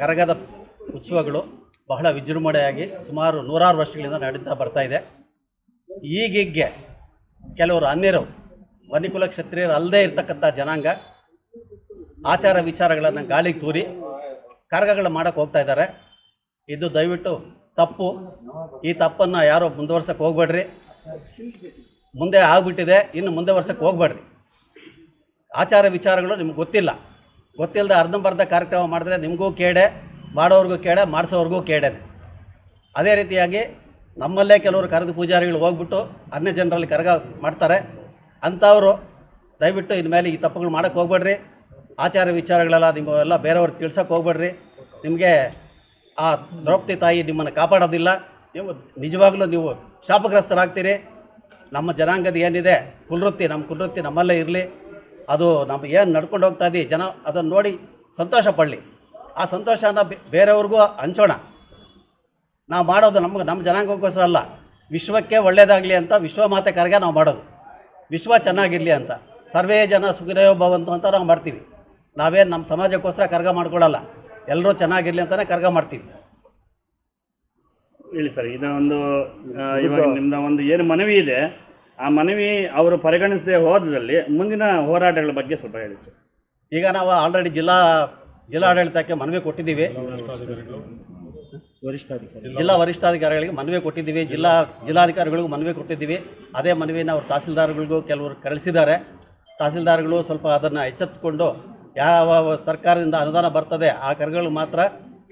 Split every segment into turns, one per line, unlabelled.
ಕರಗದ ಉತ್ಸವಗಳು ಬಹಳ ವಿಜೃಂಭಣೆಯಾಗಿ ಸುಮಾರು ನೂರಾರು ವರ್ಷಗಳಿಂದ ನಡೀತಾ ಬರ್ತಾ ಇದೆ. ಈಗೀಗ್ಗೆ ಕೆಲವರು ಅನ್ಯರು, ವನಿಕುಲ ಕ್ಷತ್ರಿಯರು ಅಲ್ಲದೇ ಇರತಕ್ಕಂಥ ಜನಾಂಗ ಆಚಾರ ವಿಚಾರಗಳನ್ನು ಗಾಳಿಗೆ ತೂರಿ ಕರಗಗಳು ಮಾಡೋಕ್ಕೆ ಹೋಗ್ತಾ ಇದ್ದಾರೆ. ಇದು ದಯವಿಟ್ಟು ತಪ್ಪು. ಈ ತಪ್ಪನ್ನು ಯಾರೋ ಮುಂದುವರ್ಸಕ್ಕೆ ಹೋಗ್ಬೇಡ್ರಿ. ಮುಂದೆ ಆಗಿಬಿಟ್ಟಿದೆ, ಇನ್ನು ಮುಂದೆ ವರ್ಷಕ್ಕೆ ಹೋಗ್ಬೇಡ್ರಿ. ಆಚಾರ ವಿಚಾರಗಳು ನಿಮ್ಗೆ ಗೊತ್ತಿಲ್ಲ. ಗೊತ್ತಿಲ್ಲದೆ ಅರ್ಧಂಬರ್ಧ ಕಾರ್ಯಕ್ರಮ ಮಾಡಿದ್ರೆ ನಿಮಗೂ ಕೇಡೆ, ಮಾಡೋರಿಗೂ ಕೇಡೆ, ಮಾಡಿಸೋರ್ಗೂ ಕೇಡೆ. ಅದೇ ರೀತಿಯಾಗಿ ನಮ್ಮಲ್ಲೇ ಕೆಲವರು ಕರೆದು ಪೂಜಾರಿಗಳು ಹೋಗ್ಬಿಟ್ಟು ಅನ್ಯ ಜನರಲ್ಲಿ ಕರಗ ಮಾಡ್ತಾರೆ. ಅಂಥವರು ದಯವಿಟ್ಟು ಇನ್ಮೇಲೆ ಈ ತಪ್ಪುಗಳು ಮಾಡೋಕೆ ಹೋಗ್ಬೇಡ್ರಿ. ಆಚಾರ ವಿಚಾರಗಳೆಲ್ಲ ನಿಮ್ಮ ಎಲ್ಲ ಬೇರೆಯವ್ರಿಗೆ ತಿಳ್ಸೋಕೆ ಹೋಗ್ಬೇಡ್ರಿ. ನಿಮಗೆ ಆ ದ್ರೌಪದಿ ತಾಯಿ ನಿಮ್ಮನ್ನು ಕಾಪಾಡೋದಿಲ್ಲ. ನೀವು ನಿಜವಾಗ್ಲೂ ನೀವು ಶಾಪಗ್ರಸ್ತರಾಗ್ತೀರಿ. ನಮ್ಮ ಜನಾಂಗದ ಏನಿದೆ, ಕುಲವೃತ್ತಿ, ನಮ್ಮ ಕುಲವೃತ್ತಿ ನಮ್ಮಲ್ಲೇ ಇರಲಿ. ಅದು ನಮ್ಮ ಏನು ನಡ್ಕೊಂಡು ಹೋಗ್ತಾ ಇದ್ದೀವಿ ಜನ ಅದನ್ನು ನೋಡಿ ಸಂತೋಷ ಪಡಲಿ. ಆ ಸಂತೋಷನ ಬೇರೆಯವ್ರಿಗೂ ಹಂಚೋಣ. ನಾವು ಮಾಡೋದು ನಮ್ಗೆ ನಮ್ಮ ಜನಾಂಗಕ್ಕೋಸ್ಕರ ಅಲ್ಲ. ವಿಶ್ವಕ್ಕೆ ಒಳ್ಳೆಯದಾಗಲಿ ಅಂತ ವಿಶ್ವ ಮಾತೆ ಕರೆಗೆ ನಾವು ಮಾಡೋದು. ವಿಶ್ವ ಚೆನ್ನಾಗಿರಲಿ ಅಂತ. ಸರ್ವೇ ಜನ ಸುಖಿನಯೋ ಭವಂತು ಅಂತ ನಾವು ಮಾಡ್ತೀವಿ. ನಾವೇನು ನಮ್ಮ ಸಮಾಜಕ್ಕೋಸ್ಕರ ಕರ್ಗ ಮಾಡ್ಕೊಳ್ಳಲ್ಲ ಎಲ್ಲರೂ ಚೆನ್ನಾಗಿರಲಿ ಅಂತಲೇ ಕರ್ಗ ಮಾಡ್ತೀವಿ.
ಹೇಳಿ ಸರ್ ಇದೊಂದು ಒಂದು ಇವಾಗ ನಿಮ್ಮ ಒಂದು ಏನು ಮನವಿ ಇದೆ ಆ ಮನವಿ ಅವರು ಪರಿಗಣಿಸದೆ ಹೋದಲ್ಲಿ ಮುಂದಿನ ಹೋರಾಟಗಳ ಬಗ್ಗೆ ಸ್ವಲ್ಪ ಹೇಳಿ
ಈಗ ನಾವು ಆಲ್ರೆಡಿ ಜಿಲ್ಲಾ ಜಿಲ್ಲಾಡಳಿತಕ್ಕೆ ಮನವಿ ಕೊಟ್ಟಿದ್ದೀವಿ. ಜಿಲ್ಲಾ ವರಿಷ್ಠಾಧಿಕಾರಿಗಳಿಗೆ ಮನವಿ ಕೊಟ್ಟಿದ್ದೀವಿ. ಜಿಲ್ಲಾ ಜಿಲ್ಲಾಧಿಕಾರಿಗಳಿಗೂ ಮನವಿ ಕೊಟ್ಟಿದ್ದೀವಿ. ಅದೇ ಮನವಿನ ಅವರು ತಹಸೀಲ್ದಾರ್ಗಳಿಗೂ ಕೆಲವರು ಕಳಿಸಿದ್ದಾರೆ ತಹಸೀಲ್ದಾರ್ಗಳು ಸ್ವಲ್ಪ ಅದನ್ನು ಎಚ್ಚೆತ್ತುಕೊಂಡು ಯಾವ ಸರ್ಕಾರದಿಂದ ಅನುದಾನ ಬರ್ತದೆ ಆ ಕರಗಳು ಮಾತ್ರ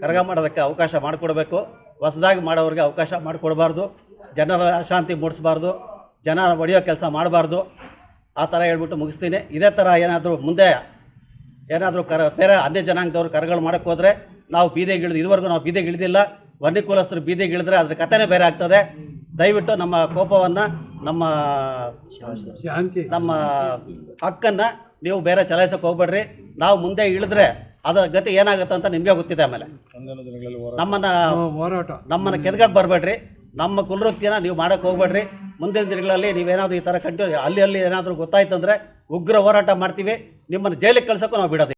ಕರಗ ಮಾಡೋದಕ್ಕೆ ಅವಕಾಶ ಮಾಡಿಕೊಡ್ಬೇಕು. ಹೊಸದಾಗಿ ಮಾಡೋರಿಗೆ ಅವಕಾಶ ಮಾಡಿಕೊಡಬಾರ್ದು. ಜನರ ಅಶಾಂತಿ ಮೂಡಿಸ್ಬಾರ್ದು. ಜನ ಹೊಡೆಯೋ ಕೆಲಸ ಮಾಡಬಾರ್ದು. ಆ ಥರ ಹೇಳ್ಬಿಟ್ಟು ಮುಗಿಸ್ತೀನಿ. ಇದೇ ಥರ ಏನಾದರೂ ಮುಂದೆ ಏನಾದರೂ ಕರ ಬೇರೆ ಅನ್ಯ ಜನಾಂಗದವ್ರು ಕರಗಳು ಮಾಡೋಕ್ಕೆ ಹೋದರೆ ನಾವು ಬೀದಿಗೆ ಇಳಿದು ಇದುವರೆಗೂ ನಾವು ಬೀದಿಗಿಳಿದಿಲ್ಲ ಇಳಿದಿಲ್ಲ ಬೀದಿಗಿಳಿದ್ರೆ ಬೀದಿಗೆ ಇಳಿದ್ರೆ ಅದ್ರ ಕಥೆನೇ ಬೇರೆ ಆಗ್ತದೆ. ದಯವಿಟ್ಟು ನಮ್ಮ ಕೋಪವನ್ನು ನಮ್ಮ ನಮ್ಮ ಹಕ್ಕನ್ನು ನೀವು ಬೇರೆ ಚಲಾಯಿಸೋಕೆ ಹೋಗ್ಬೇಡ್ರಿ. ನಾವು ಮುಂದೆ ಇಳಿದ್ರೆ ಅದರ ಗತಿ ಏನಾಗುತ್ತೆ ಅಂತ ನಿಮಗೆ ಗೊತ್ತಿದೆ ಆಮೇಲೆ. ನಮ್ಮನ್ನು
ಹೋರಾಟ.
ನಮ್ಮನ್ನು ಕೆದಗಕ್ಕೆ ಬರಬೇಡ್ರಿ. ನಮ್ಮ ಕುಲವೃತ್ತಿನ ನೀವು ಮಾಡೋಕ್ಕೆ ಹೋಗ್ಬೇಡ್ರಿ. ಮುಂದಿನ ದಿನಗಳಲ್ಲಿ ನೀವೇನಾದರೂ ಈ ಥರ ಕಂಟಿನ್ಯೂ ಅಲ್ಲಿ ಅಲ್ಲಿ ಏನಾದರೂ ಗೊತ್ತಾಯ್ತು ಅಂದರೆ ಉಗ್ರ ಹೋರಾಟ ಮಾಡ್ತೀವಿ. ನಿಮ್ಮನ್ನು ಜೈಲಿಗೆ ಕಳ್ಸೋಕ್ಕೂ ನಾವು ಬಿಡೋದಿಲ್ಲ.